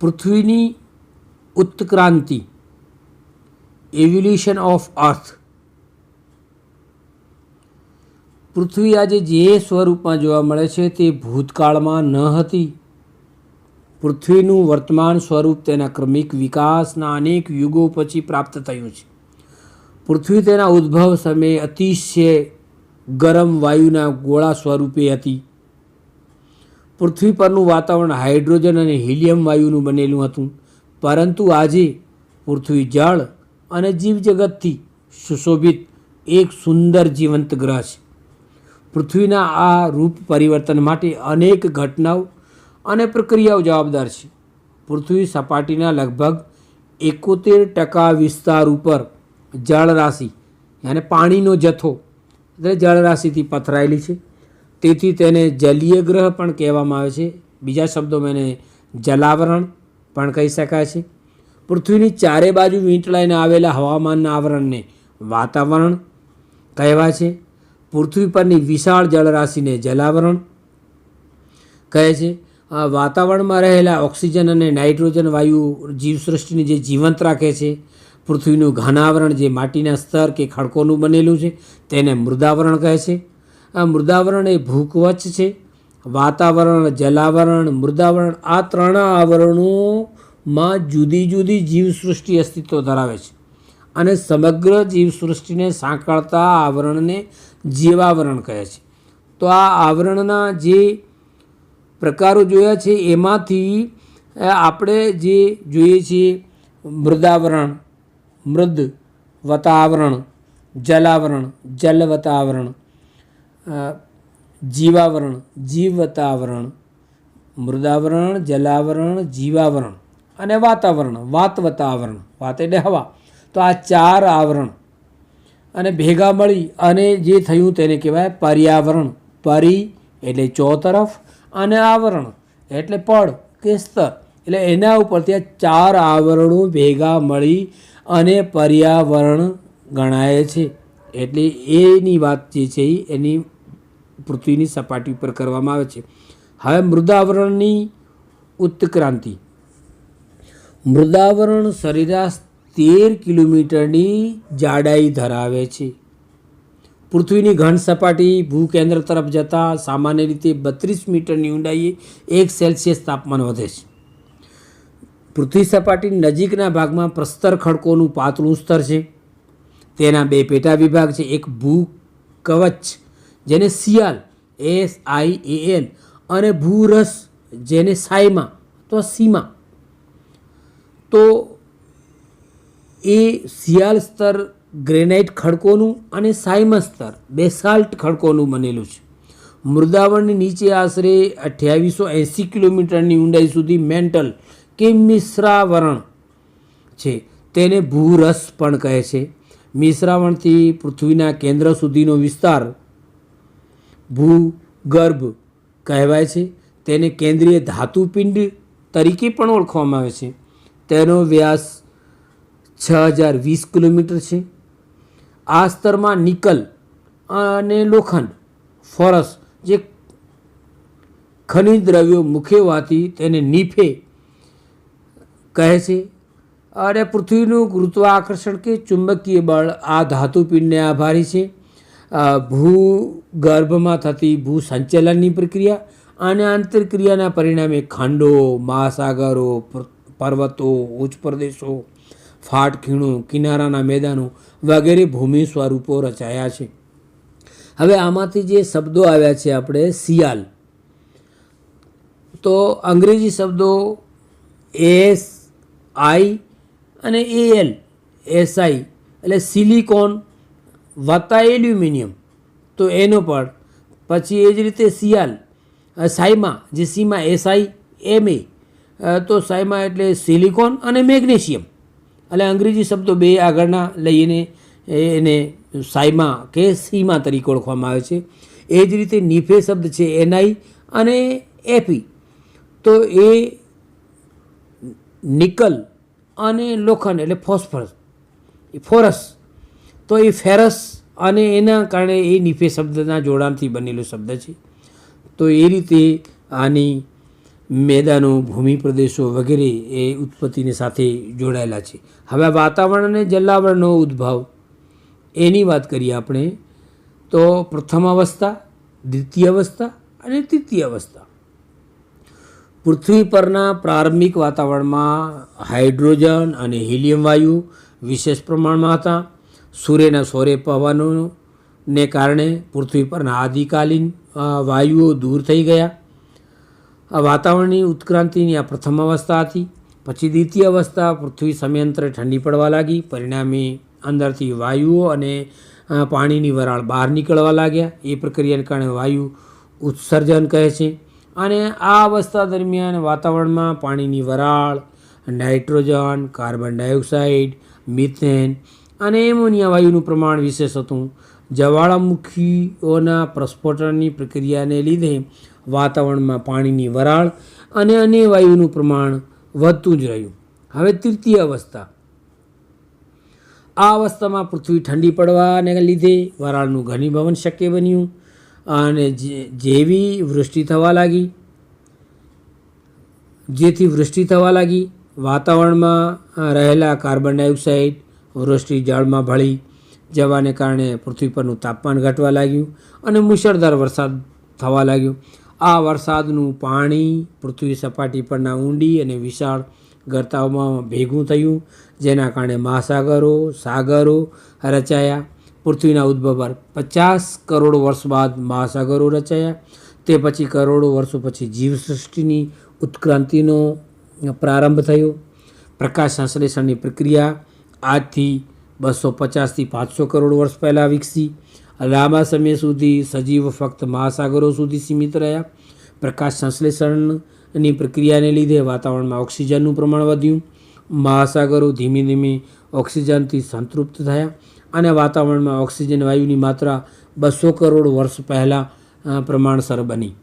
પૃથ્વીની ઉત્ક્રાંતિ એવ્યુલ્યુશન of earth પૃથ્વી આજે જે સ્વરૂપમાં જોવા મળે છે તે ભૂતકાળમાં ન હતી. પૃથ્વીનું વર્તમાન સ્વરૂપ તેના ક્રમિક વિકાસના અનેક યુગો પછી પ્રાપ્ત થયું છે. પૃથ્વી તેના ઉદ્ભવ સમયે અતિશય ગરમ વાયુના ગોળા સ્વરૂપે હતી. પૃથ્વી પરનું વાતાવરણ હાઇડ્રોજન અને હિલિયમ વાયુનું બનેલું હતું. પરંતુ આજે પૃથ્વી જળ અને જીવજગતથી સુશોભિત એક સુંદર જીવંત ગ્રહ છે. પૃથ્વીના આ રૂપ પરિવર્તન માટે અનેક ઘટનાઓ અને પ્રક્રિયાઓ જવાબદાર છે. પૃથ્વી સપાટીના લગભગ એકોતેર ટકા વિસ્તાર ઉપર જળરાશિ, યાને પાણીનો જથ્થો, એટલે જળરાશિથી પથરાયેલી છે. તેથી તેને જલીય ગ્રહ પણ કહેવામાં આવે છે. બીજા શબ્દોમાં એને જલાવરણ પણ કહી શકાય છે. પૃથ્વીની ચારે બાજુ વીંટળાઈને આવેલા હવામાનના આવરણને વાતાવરણ કહેવાય છે. પૃથ્વી પરની વિશાળ જળરાશિને જલાવરણ કહે છે. આ વાતાવરણમાં રહેલા ઓક્સિજન અને નાઇટ્રોજન વાયુ જીવસૃષ્ટિને જે જીવંત રાખે છે. પૃથ્વીનું ઘનાવરણ જે માટીના સ્તર કે ખડકોનું બનેલું છે, તેને મૃદાવરણ કહે છે. આ મૃદાવરણ એ ભૂકવચ છે. વાતાવરણ જલાવરણ મૃદાવરણ આ ત્રણ આવરણોમાં જુદી જુદી જીવસૃષ્ટિ અસ્તિત્વ ધરાવે છે અને સમગ્ર જીવસૃષ્ટિને સાંકળતા આવરણને જીવાવરણ કહે છે. તો આ આવરણના જે પ્રકારો જોયા છે એમાંથી આપણે જે જોઈએ છીએ મૃદાવરણ મૃદ વતાવરણ જલાવરણ જલ વતાવરણ અ, જીવાવરણ જીવ વતાવરણ મૃદાવરણ, જલાવરણ, જીવાવરણ અને વાતાવરણ વાત વતાવરણ વાત એટલે હવા. તો આ ચાર આવરણ અને ભેગા મળી અને જે થયું તેને કહેવાય પર્યાવરણ. પરી એટલે ચોતરફ અને આવરણ એટલે પડ કે સ્તર. એટલે એના ઉપરથી આ ચાર આવરણો ભેગા મળી અને પર્યાવરણ ગણાય છે. એટલે એની વાત જે છે એની પૃથ્વીની સપાટી ઉપર કરવામાં આવે છે. હવે મૃદાવરણની ઉત્ક્રાંતિ. મૃદાવરણ સરેરાશ તેર કિલોમીટરની જાડાઈ ધરાવે છે. પૃથ્વીની ઘન સપાટી ભૂકેન્દ્ર તરફ જતાં સામાન્ય રીતે બત્રીસ મીટરની ઊંડાઈએ એક સેલ્સિયસ તાપમાન વધે છે. પૃથ્વી સપાટી નજીકના ભાગમાં પ્રસ્તર ખડકોનું પાતળું સ્તર છે. તેના બે પેટા વિભાગ છે. એક ભૂ કવચ જેને સિયાલ, એસ આઈ એ એન અને ભૂરસ, જેને સાયમા અથવા સીમા. તો એ સિયાલ સ્તર ગ્રેનાઇટ ખડકોનું અને સાયમા સ્તર, બેસાલ્ટ ખડકોનું બનેલું છે. મૃદાવણની નીચે આશરે અઠ્યાવીસો એંસી કિલોમીટરની ઊંડાઈ સુધી મેન્ટલ કે મિશ્રાવરણ છે. તેને ભૂરસ પણ કહે છે. મિશ્રાવણથી પૃથ્વીના કેન્દ્ર સુધીનો વિસ્તાર ભૂગર્ભ કહેવાય છે. તેને કેન્દ્રીય ધાતુપિંડ તરીકે પણ ઓળખવામાં આવે છે. તેનો વ્યાસ છ હજાર વીસ કિલોમીટર છે. આ સ્તરમાં નિકલ અને લોખંડ, ફોરસ જે ખનિજ દ્રવ્યો મુખ્ય હોવાથી તેને નીફે કહે છે. અને પૃથ્વીનું ગુરુત્વાકર્ષણ કે ચુંબકીય બળ આ ધાતુપિંડને આભારી છે. ભૂગર્ભમાં થતી ભૂસંચલનની પ્રક્રિયા અને આંતરક્રિયાના પરિણામે ખંડો, મહાસાગરો પર્વતો, ઉચ્ચ પ્રદેશો, ફાટ ખીણો, કિનારાના મેદાનો વગેરે ભૂમિ સ્વરૂપો રચાયા છે. હવે આમાંથી જે શબ્દો આવ્યા છે આપણે સિયાલ તો અંગ્રેજી શબ્દો એસ આઈ અને એ એલ એસઆઈ એટલે સિલિકોન વત્તા એલ્યુમિનિયમ. તો એનો પણ. પછી એ જ રીતે સિયાલ સાયમા, જે સીમા એસઆઈ એમ એ તો સાયમા એટલે સિલિકોન અને મેગ્નેશિયમ. એટલે અંગ્રેજી શબ્દો બે આગળના લઈને એને સાયમા કે સીમા તરીકે ઓળખવામાં આવે છે. એ જ રીતે નિફે શબ્દ છે એનઆઈ અને એપી. તો એ નિકલ અને લોખંડ એટલે ફોસ્ફરસ. ફોરસ. તો એ ફેરસ અને એના કારણે એ નીફે શબ્દના જોડાણથી બનેલો શબ્દ છે. તો એ રીતે આની મેદાનો, ભૂમિ પ્રદેશો વગેરે એ ઉત્પત્તિની સાથે જોડાયેલા છે. હવે વાતાવરણ અને જલાવરણનો ઉદ્ભવ એની વાત કરીએ આપણે, તો પ્રથમ અવસ્થા, દ્વિતીય અવસ્થા અને તૃતીય અવસ્થા. પૃથ્વી પરના પ્રારંભિક વાતાવરણમાં હાઇડ્રોજન અને હિલિયમ વાયુ વિશેષ પ્રમાણમાં હતા. સૂર્યના સૌર્ય પવનોને કારણે પૃથ્વી પરના આદિકાલીન વાયુઓ દૂર થઈ ગયા. આ વાતાવરણની ઉત્ક્રાંતિની આ પ્રથમ અવસ્થા હતી. પછી દ્વિતીય અવસ્થા, પૃથ્વી સમયાંતરે ઠંડી પડવા લાગી. પરિણામે અંદરથી વાયુઓ અને પાણીની વરાળ બહાર નીકળવા લાગ્યા. એ પ્રક્રિયાને કારણે વાયુ ઉત્સર્જન કહે છે. અને આ અવસ્થા દરમિયાન વાતાવરણમાં પાણીની વરાળ, નાઇટ્રોજન, કાર્બન ડાયોક્સાઇડ, મિથેન અને એમોનિયા વાયુનું પ્રમાણ વિશેષ હતું. જ્વાળામુખીઓના પ્રસ્ફોટનની પ્રક્રિયાને લીધે વાતાવરણમાં પાણીની વરાળ અને અન્ય વાયુનું પ્રમાણ વધતું જ રહ્યું. હવે તૃતીય અવસ્થા. આ અવસ્થામાં પૃથ્વી ઠંડી પડવાને લીધે વરાળનું ઘનીભવન શક્ય બન્યું અને જેવી વૃષ્ટિ થવા લાગી, જેથી વૃષ્ટિ થવા લાગી, વાતાવરણમાં રહેલા કાર્બન ડાયોક્સાઇડ વૃષ્ટિ જળમાં ભળી જવાને કારણે પૃથ્વી પરનું તાપમાન ઘટવા લાગ્યું અને મુશળધાર વરસાદ થવા લાગ્યો. આ વરસાદનું પાણી પૃથ્વી સપાટી પરના ઊંડી અને વિશાળ ગરતાઓમાં ભેગું થયું, જેના કારણે મહાસાગરો, સાગરો રચાયા. પૃથ્વીના ઉદ્ભવ પર પચાસ કરોડ વર્ષ બાદ મહાસાગરો રચાયા. તે પછી કરોડો વર્ષો પછી જીવસૃષ્ટિની ઉત્ક્રાંતિનો પ્રારંભ થયો. પ્રકાશ સંશ્લેષણની પ્રક્રિયા આજથી બસો પચાસથી પાંચસો કરોડ વર્ષ પહેલાં વિકસી લાંબા સમય સુધી સજીવ ફક્ત મહાસાગરો સુધી સીમિત રહ્યા. પ્રકાશ સંશ્લેષણની પ્રક્રિયાને લીધે વાતાવરણમાં ઓક્સિજનનું પ્રમાણ વધ્યું. મહાસાગરો ધીમે ધીમે ઓક્સિજનથી સંતૃપ્ત થયા અને વાતાવરણમાં ઓક્સિજન વાયુની માત્રા બસો કરોડ વર્ષ પહેલાં પ્રમાણસર બની.